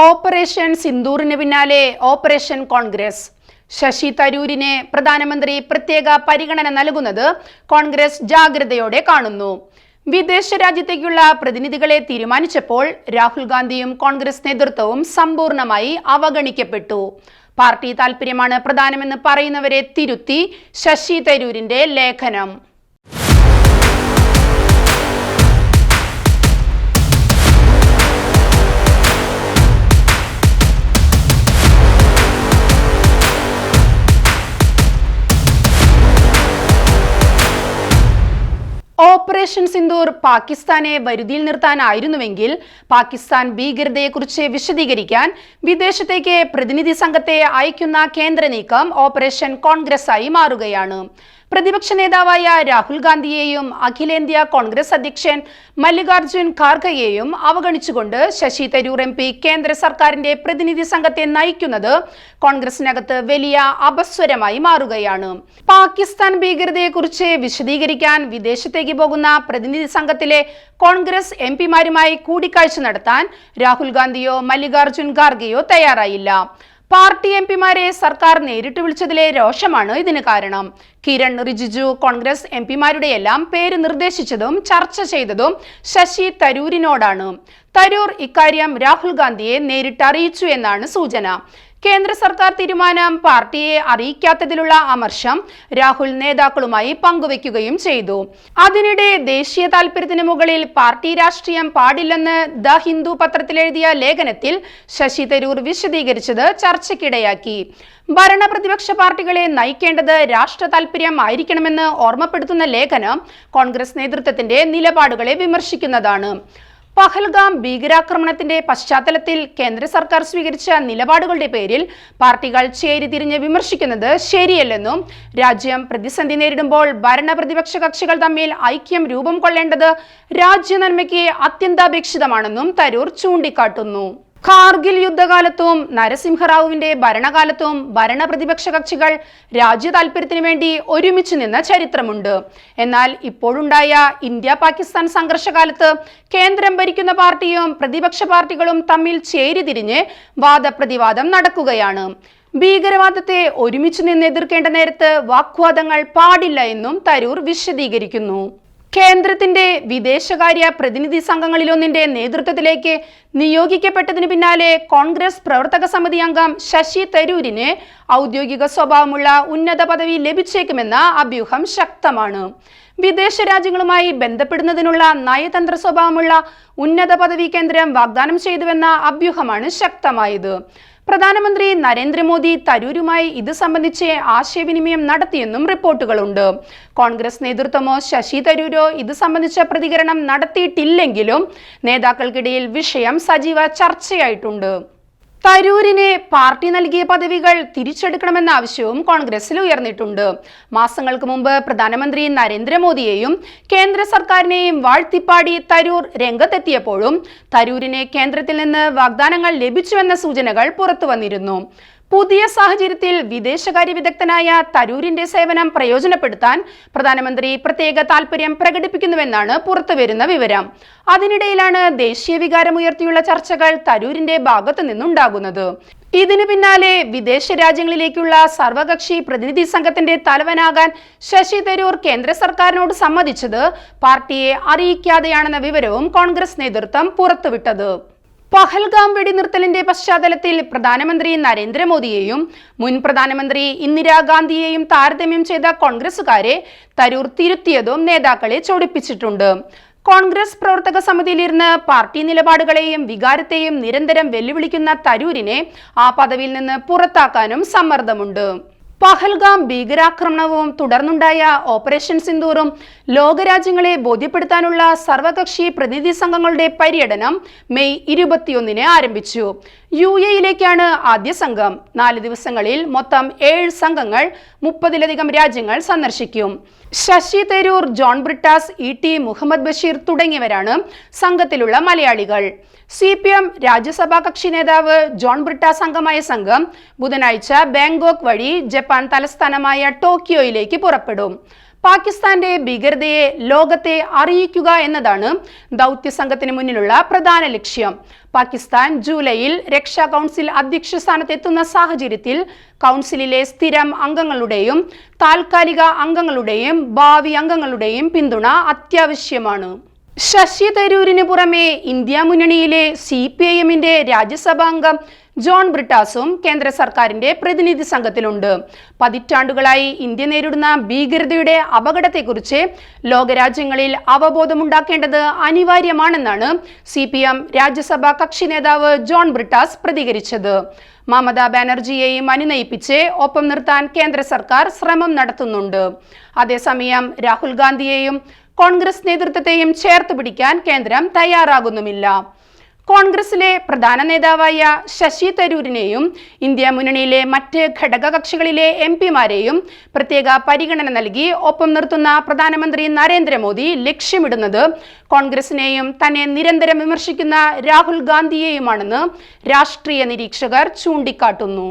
Operation സിന്ദൂറിന് പിന്നാലെ operation Congress. Sasi തരൂരിനെ പ്രധാനമന്ത്രി പ്രത്യേക പരിഗണന നൽകുന്നത് കോൺഗ്രസ് ജാഗ്രതയോടെ കാണുന്നു. വിദേശ രാജ്യത്തേക്കുള്ള പ്രതിനിധികളെ തീരുമാനിച്ചപ്പോൾ രാഹുൽ ഗാന്ധിയും കോൺഗ്രസ് നേതൃത്വവും സമ്പൂർണമായി അവഗണിക്കപ്പെട്ടു. പാർട്ടി താൽപര്യമാണ് പ്രധാനമെന്ന് പറയുന്നവരെ തിരുത്തി ശശി തരൂരിന്റെ ലേഖനം. ഓപ്പറേഷൻ സിന്ദൂർ പാകിസ്ഥാനെ വരുതിയിൽ നിർത്താനായിരുന്നുവെങ്കിൽ പാകിസ്ഥാൻ ഭീകരതയെക്കുറിച്ച് വിശദീകരിക്കാൻ വിദേശത്തേക്ക് പ്രതിനിധി സംഘത്തെ അയക്കുന്ന കേന്ദ്ര നീക്കം ഓപ്പറേഷൻ കോൺഗ്രസ് ആയി മാറുകയാണ്. പ്രതിപക്ഷ നേതാവായ രാഹുൽ ഗാന്ധിയെയും അഖിലേന്ത്യാ കോൺഗ്രസ് അധ്യക്ഷൻ മല്ലികാർജുൻ ഖാർഗയെയും അവഗണിച്ചുകൊണ്ട് ശശി തരൂർ എം പി കേന്ദ്ര സർക്കാരിന്റെ പ്രതിനിധി സംഘത്തെ നയിക്കുന്നത് കോൺഗ്രസിനകത്ത് വലിയ അപസ്വരമായി മാറുകയാണ്. പാകിസ്ഥാൻ ഭീകരതയെക്കുറിച്ച് വിശദീകരിക്കാൻ വിദേശത്തേക്ക് പോകുന്ന പ്രതിനിധി സംഘത്തിലെ കോൺഗ്രസ് എം പിമാരുമായി കൂടിക്കാഴ്ച നടത്താൻ രാഹുൽ ഗാന്ധിയോ മല്ലികാർജുൻ ഖാർഗെയോ തയ്യാറായില്ല. പാർട്ടി എം പിമാരെ സർക്കാർ നേരിട്ട് വിളിച്ചതിലെ രോഷമാണ് ഇതിന് കാരണം. കിരൺ റിജിജു കോൺഗ്രസ് എം പിമാരുടെയെല്ലാം പേര് നിർദ്ദേശിച്ചതും ചർച്ച ചെയ്തതും ശശി തരൂരിനോടാണ്. തരൂർ ഇക്കാര്യം രാഹുൽ ഗാന്ധിയെ നേരിട്ട് അറിയിച്ചു എന്നാണ് സൂചന. കേന്ദ്ര സർക്കാർ തീരുമാനം പാർട്ടിയെ അറിയിക്കാത്തതിലുള്ള അമർഷം രാഹുൽ നേതാക്കളുമായി പങ്കുവെക്കുകയും ചെയ്തു. അതിനിടെ ദേശീയ താൽപര്യത്തിന് മുകളിൽ പാർട്ടി രാഷ്ട്രീയം പാടില്ലെന്ന് ദ ഹിന്ദു പത്രത്തിലെഴുതിയ ലേഖനത്തിൽ ശശി തരൂർ വിശദീകരിച്ചത് ചർച്ചയ്ക്കിടയാക്കി. ഭരണ പ്രതിപക്ഷ പാർട്ടികളെ നയിക്കേണ്ടത് രാഷ്ട്ര താൽപര്യം ആയിരിക്കണമെന്ന് ഓർമ്മപ്പെടുത്തുന്ന ലേഖനം കോൺഗ്രസ് നേതൃത്വത്തിന്റെ നിലപാടുകളെ വിമർശിക്കുന്നതാണ്. പഹൽഗാം ഭീകരാക്രമണത്തിന്റെ പശ്ചാത്തലത്തിൽ കേന്ദ്ര സർക്കാർ സ്വീകരിച്ച നിലപാടുകളുടെ പേരിൽ പാർട്ടികൾ ചേരിതിരിഞ്ഞ് വിമർശിക്കുന്നത് ശരിയല്ലെന്നും രാജ്യം പ്രതിസന്ധി നേരിടുമ്പോൾ ഭരണപ്രതിപക്ഷ കക്ഷികൾ തമ്മിൽ ഐക്യം രൂപം കൊള്ളേണ്ടത് രാജ്യനന്മയ്ക്ക് അത്യന്താപേക്ഷിതമാണെന്നും തരൂർ ചൂണ്ടിക്കാട്ടുന്നു. കാർഗിൽ യുദ്ധകാലത്തും നരസിംഹറാവുവിന്റെ ഭരണകാലത്തും ഭരണപ്രതിപക്ഷ കക്ഷികൾ രാജ്യ താൽപര്യത്തിനു വേണ്ടി ഒരുമിച്ച് നിന്ന ചരിത്രമുണ്ട്. എന്നാൽ ഇപ്പോഴുണ്ടായ ഇന്ത്യ പാകിസ്ഥാൻ സംഘർഷകാലത്ത് കേന്ദ്രം ഭരിക്കുന്ന പാർട്ടിയും പ്രതിപക്ഷ പാർട്ടികളും തമ്മിൽ ചേരിതിരിഞ്ഞ് വാദപ്രതിവാദം നടക്കുകയാണ്. ഭീകരവാദത്തെ ഒരുമിച്ച് നിന്ന് എതിർക്കേണ്ട നേരത്ത് വാഗ്വാദങ്ങൾ പാടില്ല എന്നും തരൂർ വിശദീകരിക്കുന്നു. കേന്ദ്രത്തിന്റെ വിദേശകാര്യ പ്രതിനിധി സംഘങ്ങളിലൊന്നിന്റെ നേതൃത്വത്തിലേക്ക് നിയോഗിക്കപ്പെട്ടതിന് പിന്നാലെ കോൺഗ്രസ് പ്രവർത്തക സമിതി അംഗം ശശി തരൂരിന് ഔദ്യോഗിക സ്വഭാവമുള്ള ഉന്നത പദവി ലഭിച്ചേക്കുമെന്ന അഭ്യൂഹം ശക്തമാണ്. വിദേശ രാജ്യങ്ങളുമായി ബന്ധപ്പെടുന്നതിനുള്ള നയതന്ത്ര സ്വഭാവമുള്ള ഉന്നത പദവി കേന്ദ്രം വാഗ്ദാനം ചെയ്തുവെന്ന അഭ്യൂഹമാണ് ശക്തമായത്. പ്രധാനമന്ത്രി നരേന്ദ്രമോദി തരൂരുമായി ഇത് സംബന്ധിച്ച് ആശയവിനിമയം നടത്തിയെന്നും റിപ്പോർട്ടുകളുണ്ട്. കോൺഗ്രസ് നേതൃത്വമോ ശശി തരൂരോ ഇത് സംബന്ധിച്ച പ്രതികരണം നടത്തിയിട്ടില്ലെങ്കിലും നേതാക്കൾക്കിടയിൽ വിഷയം സജീവ ചർച്ചയായിട്ടുണ്ട്. തരൂരിന് പാർട്ടി നൽകിയ പദവികൾ തിരിച്ചെടുക്കണമെന്ന ആവശ്യവും കോൺഗ്രസിൽ ഉയർന്നിട്ടുണ്ട്. മാസങ്ങൾക്ക് മുമ്പ് പ്രധാനമന്ത്രി നരേന്ദ്രമോദിയെയും കേന്ദ്ര സർക്കാരിനെയും വാഴ്ത്തിപ്പാടി തരൂർ രംഗത്തെത്തിയപ്പോഴും തരൂരിന് കേന്ദ്രത്തിൽ നിന്ന് വാഗ്ദാനങ്ങൾ ലഭിച്ചുവെന്ന സൂചനകൾ പുറത്തു വന്നിരുന്നു പുതിയ സാഹചര്യത്തിൽ വിദേശകാര്യ വിദഗ്ധനായ തരൂരിന്റെ സേവനം പ്രയോജനപ്പെടുത്താൻ പ്രധാനമന്ത്രി പ്രത്യേക താൽപര്യം പ്രകടിപ്പിക്കുന്നുവെന്നാണ് പുറത്തുവരുന്ന വിവരം. അതിനിടയിലാണ് ദേശീയ വികാരമുയർത്തിയുള്ള ചർച്ചകൾ തരൂരിന്റെ ഭാഗത്തു നിന്നുണ്ടാകുന്നത്. ഇതിനു പിന്നാലെ വിദേശ രാജ്യങ്ങളിലേക്കുള്ള സർവകക്ഷി പ്രതിനിധി സംഘത്തിന്റെ തലവനാകാൻ ശശി തരൂർ കേന്ദ്ര സർക്കാരിനോട് സമ്മതിച്ചത് പാർട്ടിയെ അറിയിക്കാതെയാണെന്ന വിവരവും കോൺഗ്രസ് നേതൃത്വം പുറത്തുവിട്ടത്. പഹൽഗാം വെടിനിർത്തലിന്റെ പശ്ചാത്തലത്തിൽ പ്രധാനമന്ത്രി നരേന്ദ്രമോദിയെയും മുൻ പ്രധാനമന്ത്രി ഇന്ദിരാഗാന്ധിയെയും താരതമ്യം ചെയ്ത കോൺഗ്രസുകാരെ തരൂർ തിരുത്തിയതും നേതാക്കളെ ചൊടിപ്പിച്ചിട്ടുണ്ട്. കോൺഗ്രസ് പ്രവർത്തക സമിതിയിലിരുന്ന് പാർട്ടി നിലപാടുകളെയും വികാരത്തെയും നിരന്തരം വെല്ലുവിളിക്കുന്ന തരൂരിനെ ആ പദവിയിൽ നിന്ന് പുറത്താക്കാനും സമ്മർദ്ദമുണ്ട്. പഹൽഗാം ഭീകരാക്രമണവും തുടർന്നുണ്ടായ ഓപ്പറേഷൻ സിന്ദൂറും ലോകരാജ്യങ്ങളെ ബോധ്യപ്പെടുത്താനുള്ള സർവകക്ഷി പ്രതിനിധി സംഘങ്ങളുടെ പര്യടനം മെയ് ഇരുപത്തിയൊന്നിന് ആരംഭിച്ചു. യു എയിലേക്കാണ് ആദ്യ സംഘം. നാല് ദിവസങ്ങളിൽ മൊത്തം ഏഴ് സംഘങ്ങൾ മുപ്പതിലധികം രാജ്യങ്ങൾ സന്ദർശിക്കും. Shashi Tharoor John Brittas E T Muhammad Basheer തുടങ്ങിയവരാണ് സംഘത്തിലുള്ള മലയാളികൾ. സി പി എം രാജ്യസഭാ കക്ഷി നേതാവ് ജോൺ ബ്രിട്ടാസ് അംഗമായ സംഘം ബുധനാഴ്ച ബാങ്കോക്ക് വഴി ജപ്പാൻ തലസ്ഥാനമായ ടോക്കിയോയിലേക്ക് പുറപ്പെടും. പാകിസ്ഥാന്റെ ഭീകരതയെ ലോകത്തെ അറിയിക്കുക എന്നതാണ് ദൗത്യ സംഘത്തിന് മുന്നിലുള്ള പ്രധാന ലക്ഷ്യം. പാകിസ്ഥാൻ ജൂലൈയിൽ രക്ഷാ കൗൺസിൽ അധ്യക്ഷ സ്ഥാനത്തെത്തുന്ന സാഹചര്യത്തിൽ കൗൺസിലിലെ സ്ഥിരം അംഗങ്ങളുടെയും താൽക്കാലിക അംഗങ്ങളുടെയും ഭാവി അംഗങ്ങളുടെയും പിന്തുണ അത്യാവശ്യമാണ്. ശശി തരൂരിന് പുറമെ ഇന്ത്യ മുന്നണിയിലെ സി പി ഐ എമ്മിന്റെ രാജ്യസഭാംഗം ജോൺ ബ്രിട്ടാസും കേന്ദ്ര സർക്കാരിന്റെ പ്രതിനിധി സംഘത്തിലുണ്ട്. പതിറ്റാണ്ടുകളായി ഇന്ത്യ നേരിടുന്ന ഭീകരതയുടെ അപകടത്തെക്കുറിച്ച് ലോകരാജ്യങ്ങളിൽ അവബോധമുണ്ടാക്കേണ്ടത് അനിവാര്യമാണെന്നാണ് സി പി എം രാജ്യസഭാ കക്ഷി നേതാവ് ജോൺ ബ്രിട്ടാസ് പ്രതികരിച്ചത്. മമതാ ബാനർജിയെയും അനുനയിപ്പിച്ച് ഒപ്പം നിർത്താൻ കേന്ദ്ര സർക്കാർ ശ്രമം നടത്തുന്നുണ്ട്. അതേസമയം രാഹുൽ ഗാന്ധിയെയും കോൺഗ്രസ് നേതൃത്വത്തെയും ചേർത്ത് പിടിക്കാൻ കേന്ദ്രം തയ്യാറാകുന്നുമില്ല. കോൺഗ്രസിലെ പ്രധാന നേതാവായ ശശി തരൂരിനെയും ഇന്ത്യ മുന്നണിയിലെ മറ്റ് ഘടകകക്ഷികളിലെ എം പിമാരെയും പ്രത്യേക പരിഗണന നൽകി ഒപ്പം നിർത്തുന്ന പ്രധാനമന്ത്രി നരേന്ദ്രമോദി ലക്ഷ്യമിടുന്നത് കോൺഗ്രസിനെയും തന്നെ നിരന്തരം വിമർശിക്കുന്ന രാഹുൽ ഗാന്ധിയെയുമാണെന്ന് രാഷ്ട്രീയ നിരീക്ഷകർ ചൂണ്ടിക്കാട്ടുന്നു.